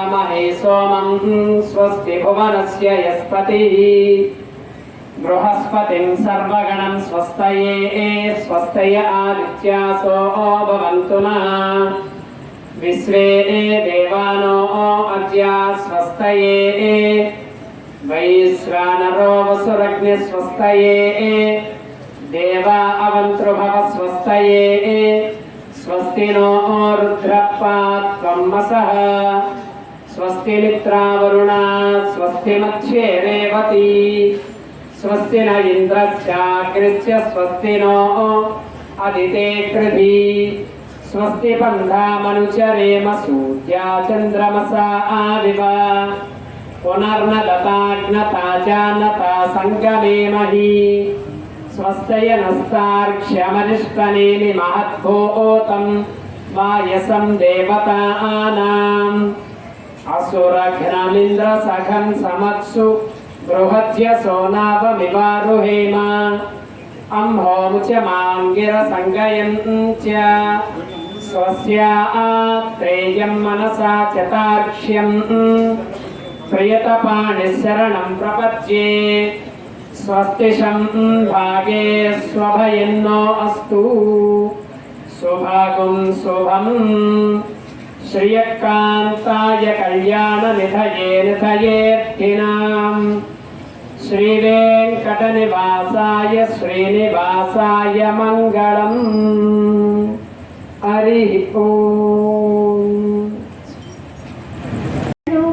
महे सोमं स्वस्ति भुवनस्य यस्पतिः बृहस्पतिं सर्वगणं स्वस्तये स्वस्तय आदित्यासो भवन्तु नः विश्वे देवानो अद्य स्वस्तये वैश्वानरो वसुरग्निस्वस्तये देवा अवन्तृभव स्वस्तये स्वस्ति नो रुद्रप्पात्वं वसः స్వస్తి నిద్రావరుణ స్వస్తి మధ్యే రేవతి స్వస్తి న ఇంద్రశ్చాగ్నిశ్చ స్వస్తి నో అదితే పృథి స్వస్తి బంధామనుచరేమ సూర్యా చంద్రమసా ఆవివ పునర్న లతాజ్ఞతాచాన్నతా సంగమేమహి స్వస్తయనస్తార్క్ష్యమనిష్టనేమి మహద్భూతం వాయసం దేవతానాం అసురఘ్నమింద సఖం సమత్సు బృహద్య సోనావమివారుహేమ అంహోం మాంగిర సంగయన్ చ. స్వస్యా త్రేయం మనసా చతాక్ష్యం ప్రపద్యే. స్వస్తి భాగే స్వభయన్నో అస్తు. శుభాగం శుభం श्रियकान्ताय कल्याणनिधये निधयेऽर्थिनाम् श्रीवेङ्कटनिवासाय श्रीनिवासाय मङ्गलम् हरिः ॐ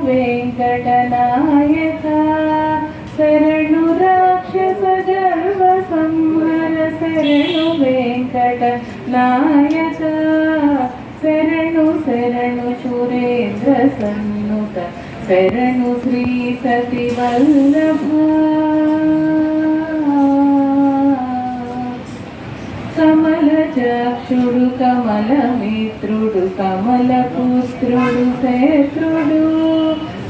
वेङ्कटनायका शरणु राक्षस सर्वसंहर शरणु वेङ्कटनाय శరణు శ్రీ సతి వల్లభ. కమల చక్షుడు కమల మిత్రుడు కమల పుత్రుడు శత్రుడు.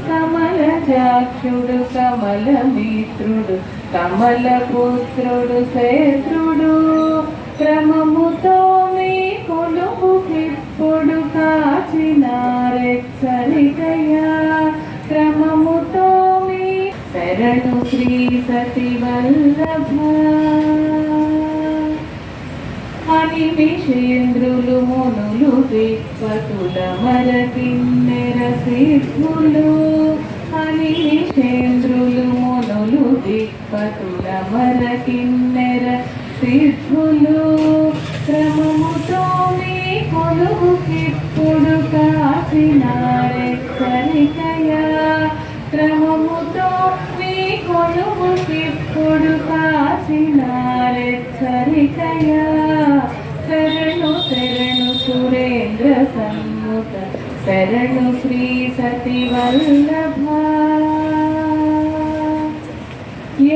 కమల చక్షుడు కమల మిత్రుడు కమల పుత్రుడు శత్రుడు. క్రమముతో మీ కొలుపు కిప్పుడు కాచినారెచ్చరికయా. శరణు శ్రీ సతి వల్లభ. అని విషేంద్రులు మునులు దిక్పతుల మరతి సిద్ధులు. అని విషేంద్రులు మునులు దిక్పతుల మరకిన్నెర సిద్ధులు. క్రమముతో మీ కొలువు కిప్పుడు కాచినారెచ్చరికయా క్రమము మీ కొలువు కిప్పుడు కాచినారెచ్చరికయా శరణు శరణు సురేంద్ర సన్ముఖ శరణు శ్రీ సతి వల్లభ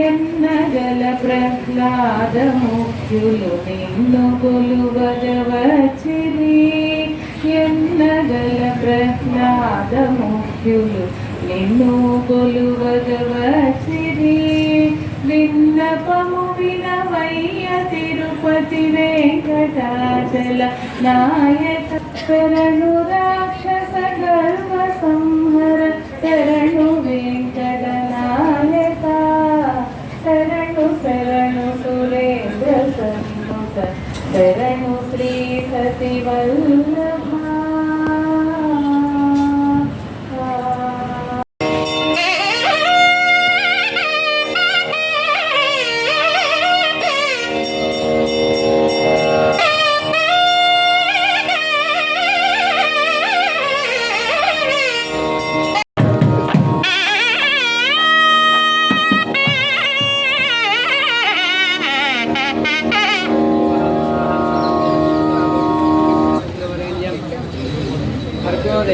ఎన్నగల ప్రహ్లాద ముఖ్యులు నిన్ను కొలువగవచ్చిరి ఎన్నగల ప్రహ్లాద ముఖ్యులు నిన్ను కొలువగవచ్చిరి విన్నపము వినవయ్య తిరుపతి వెంకటాచల నాయక శరణు రాక్షస గర్వ సంహర శరణు వెంకట నాయక. శరణు శరణు సురేంద్ర సంహత శరణు శ్రీ సతి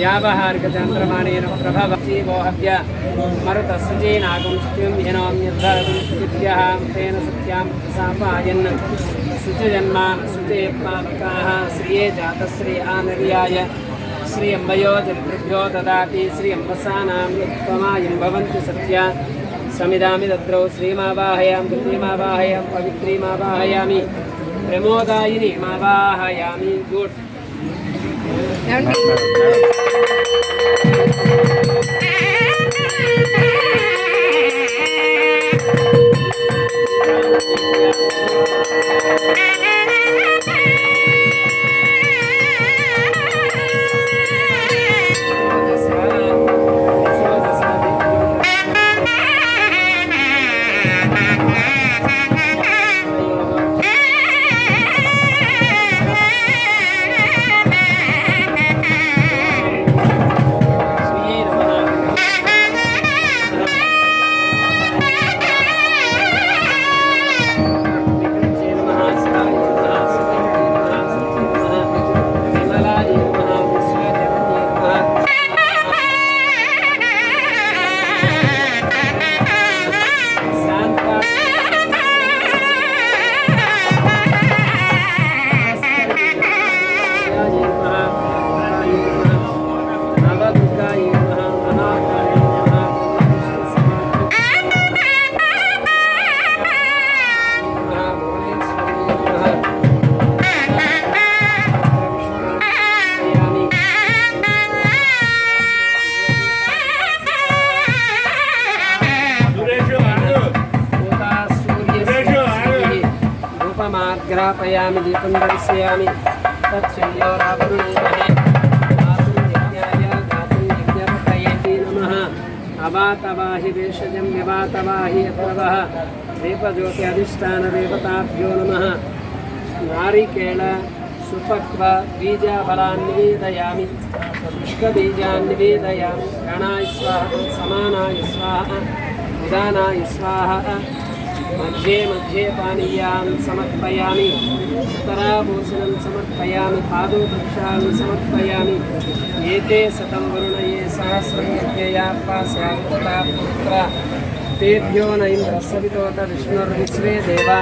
व्यावहारिक चन्द्रमाणेन प्रभवजीवोहव्य मरुतस्सुजीनागं शुचिं ह्यनोम्यद्धरं शुचिभ्यः तेन सत्यां सापायन् शुचिजन्मान् शुचेत्माकाः श्रिये जातश्री आनर्याय श्री अम्बयो जत्रुभ्यो ददाति श्री अम्बसानां यत्त्वमायं भवन्ति सत्या समिदामि तद्रौ श्रीमावाहयां पृथ्वीमावाहयां पवित्रीमावाहयामि प्रमोदायिनीमावाहयामि गुड् ఏమండి रूपमाग्रापयामि दीपं दर्शयामि तत्संयोरावरुणेमहे दातुं यज्ञाय दातुं यज्ञपतये नमः अवातवाहि वेषजं विवातवाहि अप्रवः दीपज्योति अधिष्ठानदेवताभ्यो नमः नारिकेळ सुपक्व बीजाफलान् निवेदयामि शुष्कबीजान् निवेदयामि गणाय स्वाहा समानाय स्वाहा उदानाय स्वाहा మధ్యే మధ్యే పానీయాన్ సమర్పయామి ఉత్తరాభూషణం సమర్పయామి పాదౌ వృక్షాన్ సమర్పయామి ఏతే శతం వరుణయే సహస్రం యజ్ఞయాత్పాస్యాత్పుత్ర తేభ్యో నైంద్రస్సవితోత విష్ణుర్విశ్వే దేవా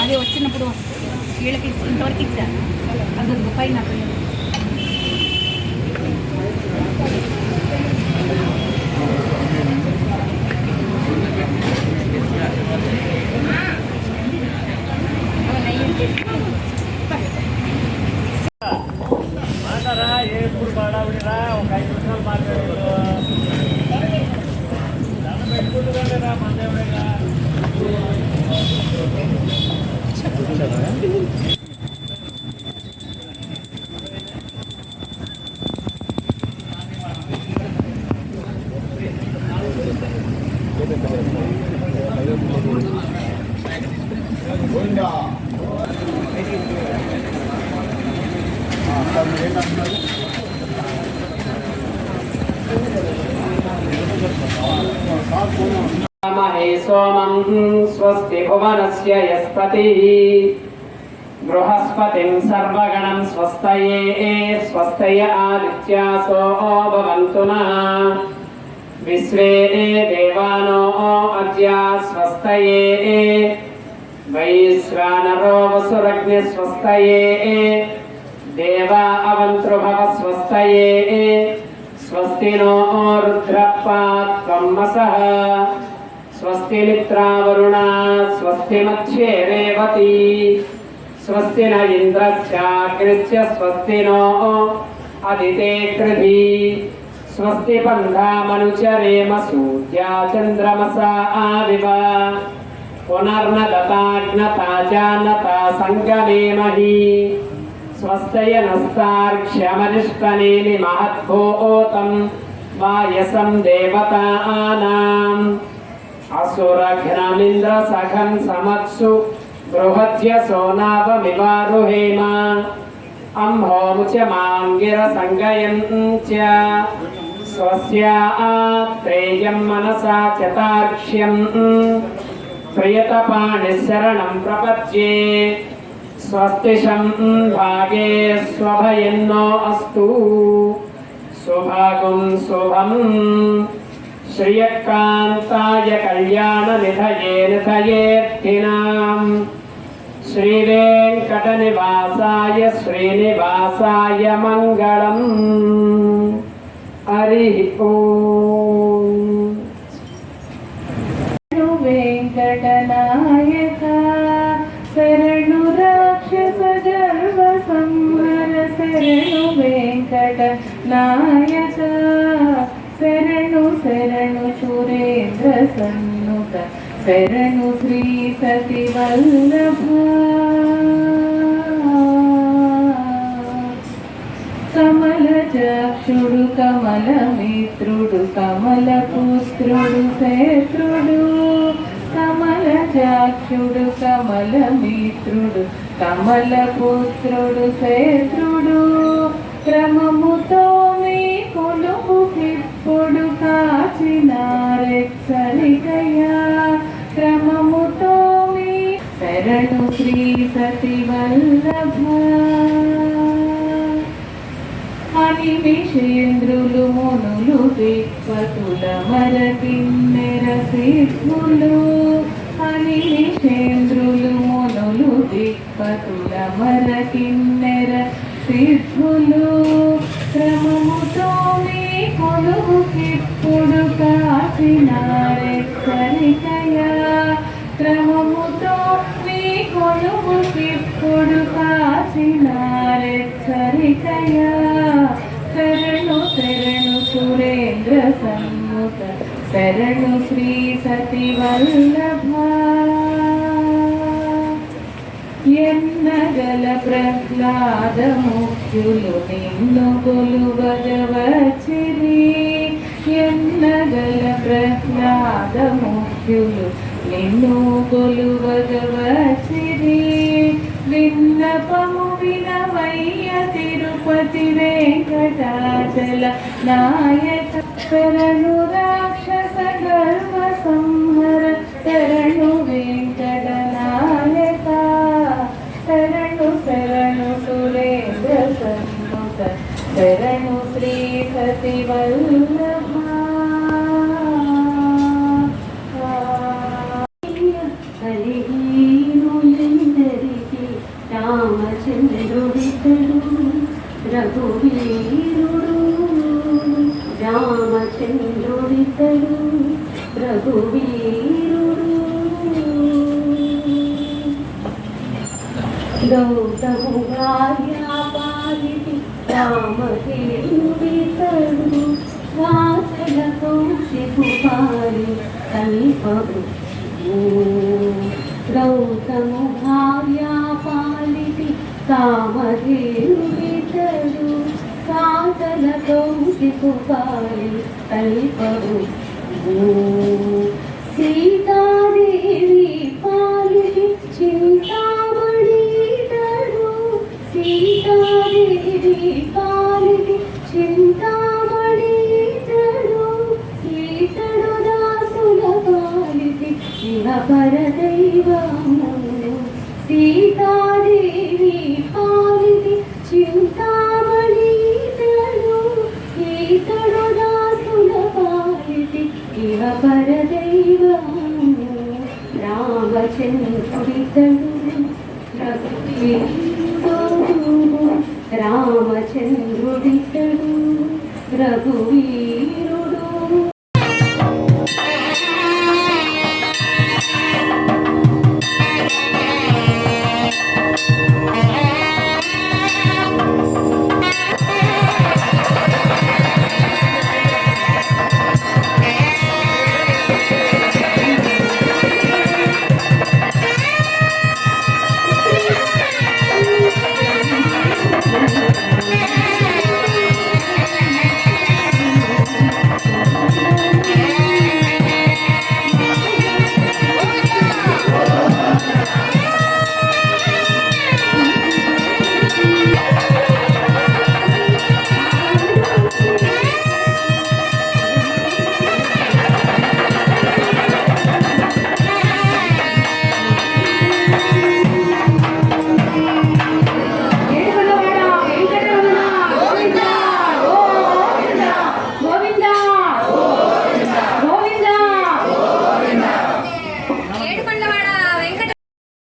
అది వచ్చినప్పుడు వీళ్ళకి ఇంతవరకు ఇచ్చా అది పైన Yeah, man, there we go. महे सोमं स्वस्ति भुवनस्य यस्पतिः बृहस्पतिं सर्वगणं स्वस्तये स्वस्तय आदित्यासो भवन्तु नः विश्वे देवानो अद्य स्वस्तये वैश्वानरो वसुरग्निस्वस्तये देवा अवन्तृभव स्वस्तये स्वस्ति नो స్వస్తి మిత్రావరుణ స్వస్తి మధ్యే రేవతి స్వస్తి న ఇంద్రశ్చాగ్నిశ్చ స్వస్తి నో అదితే కృధి స్వస్తి బంధామనుచరేమ సూర్యా చంద్రమస ఆవివ పునర్న దతాజ్ఞతాజానతా సంగమేమహి స్వస్తయనస్తార్క్ష్యమనిష్టనేమి మహద్భూతం వాయసం దేవతానాం. అసురఘ్నమింద్ర సఖం సమత్సు బృహత్య సోనాభమివారుహేమ అం మాంగిర సంగయంత్య స్వస్యా మనసా చతార్క్ష్యం ప్రియతపాణిశరణం ప్రపద్యే. స్వస్తిషం భాగే స్వభయన్నో అస్తు. శుభాగం శుభం श्रियकान्ताय कल्याणनिधये निधयेऽर्थिनाम् श्रीवेङ्कटनिवासाय श्रीनिवासाय मङ्गलम् हरिः శరణు శ్రీ సతి వల్లభ. కమల చక్షుడు కమల మిత్రుడు కమల పుత్రుడు శత్రుడు. కమల చక్షుడు కమల మిత్రుడు కమల పుత్రుడు శత్రుడు. క్రమముతో మీ కొలుపు కిప్పుడు కాచినారెచ్చరికయా శరణు శ్రీ సతి మునులు దిక్పతుల మరకిన్నెర సిద్ధులు అనిమిషేంద్రులు మునులు దిక్పతుల మరకిన్నెర సిద్ధులు క్రమముతో మీ కొలువు కిప్పుడు కాచినారెచ్చరికయా క్రమముతో కొలువు కిప్పుడు కాచినారెచ్చరికయా శరణు శరణు సురేంద్ర సమ్ముఖ శరణు శ్రీ సతి వల్లభ ఎన్నగల ప్రహ్లాద ముఖ్యులు నిన్ను కొలువగవచ్చిరి ఎన్నగల ప్రహ్లాద ముఖ్యులు నిన్ను కొలువగవచ్చిరి విన్నపము వినవయ్య తిరుపతి వెంకటాచల నాయక శరణు రాక్షస గర్వ సంహర శరణు వెంకట నాయక. శరణు శరణు సురేంద్ర సన్ముఖ. శరణు శ్రీ సతి భార్యాపాలిటి రామదేవుడితడు వాసల కౌశికు పాలి కల్పడు గౌతము భార్యాపాలిటి కామధేనుడితడు కాతల కౌశికు పాలి కల్పడు సీతాదేవి పాలిటి చింతామణితడు సీతాదేవి చింతా